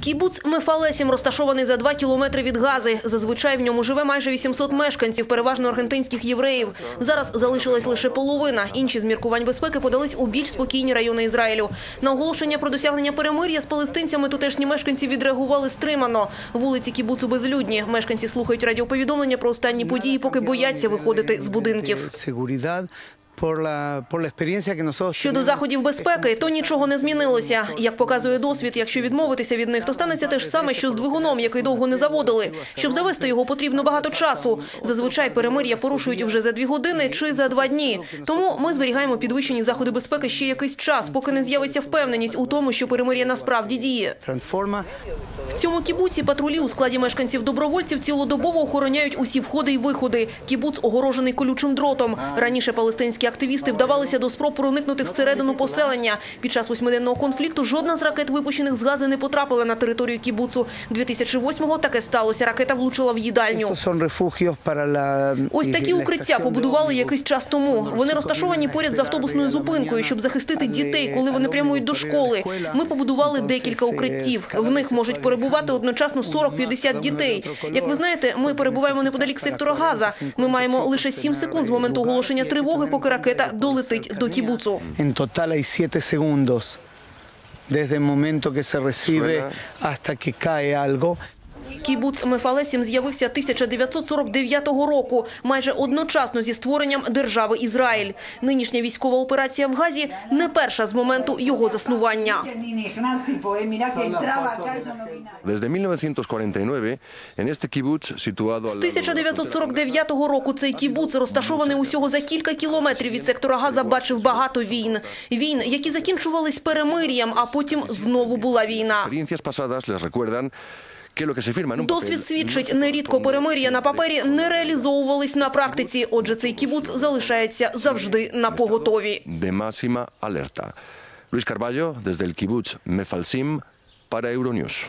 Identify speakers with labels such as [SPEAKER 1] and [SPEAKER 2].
[SPEAKER 1] Кібуц Мефалесім розташований за два кілометри від Гази. Зазвичай в ньому живе майже 800 мешканців, переважно аргентинських євреїв. Зараз залишилась лише половина. Інші з міркувань безпеки подались у більш спокійні райони Ізраїлю. На оголошення про досягнення перемир'я з палестинцями тутешні мешканці відреагували стримано. Вулиці Кібуцу безлюдні. Мешканці слухають радіоповідомлення про останні події, поки бояться виходити з будинків. Щодо заходів безпеки, то нічого не змінилося. Як показує досвід, якщо відмовитися від них, то станеться те ж саме, що з двигуном, який довго не заводили. Щоб завести його, потрібно багато часу. Зазвичай перемир'я порушують вже за дві години чи за два дні. Тому ми зберігаємо підвищені заходи безпеки ще якийсь час, поки не з'явиться впевненість у тому, що перемир'я насправді діє. В цьому кібуці патрулі у складі мешканців добровольців цілодобово охороняють усі входи й виходи. Кібуц огорожений колючим дротом. Раніше палестинські активісти вдавалися до спроб проникнути всередину поселення. Під час восьмиденного конфлікту жодна з ракет, випущених з гази, не потрапила на територію кібуцу. 2008-го таке сталося. Ракета влучила в їдальню. Ось такі укриття побудували якийсь час тому. Вони розташовані поряд з автобусною зупинкою, щоб захистити дітей, коли вони прямують до школи. Ми побудували декілька укриттів. В них можуть перебувати одночасно 40-50 дітей. Як ви знаєте, ми перебуваємо неподалік сектора Газа. Ми маємо лише 7 секунд з моменту оголошення тривоги, поки ракета долетить до кібуцу.
[SPEAKER 2] En total hay 7 segundos desde el momento que se recibe hasta que cae algo.
[SPEAKER 1] Кібуц Мефалесім з'явився 1949 року, майже одночасно зі створенням держави Ізраїль. Нинішня військова операція в Газі не перша з моменту його заснування. З 1949 року цей кібуц розташований усього за кілька кілометрів від сектора Газа. Бачив багато війн. Війн, які закінчувались перемир'ям, а потім знову була війна. Досвід свідчить, нерідко перемир'я на папері не реалізовувались на практиці. Отже, цей кібуц залишається завжди на поготові.
[SPEAKER 3] Luis Carballo, desde el kibutz Mefalsim, para Euronews.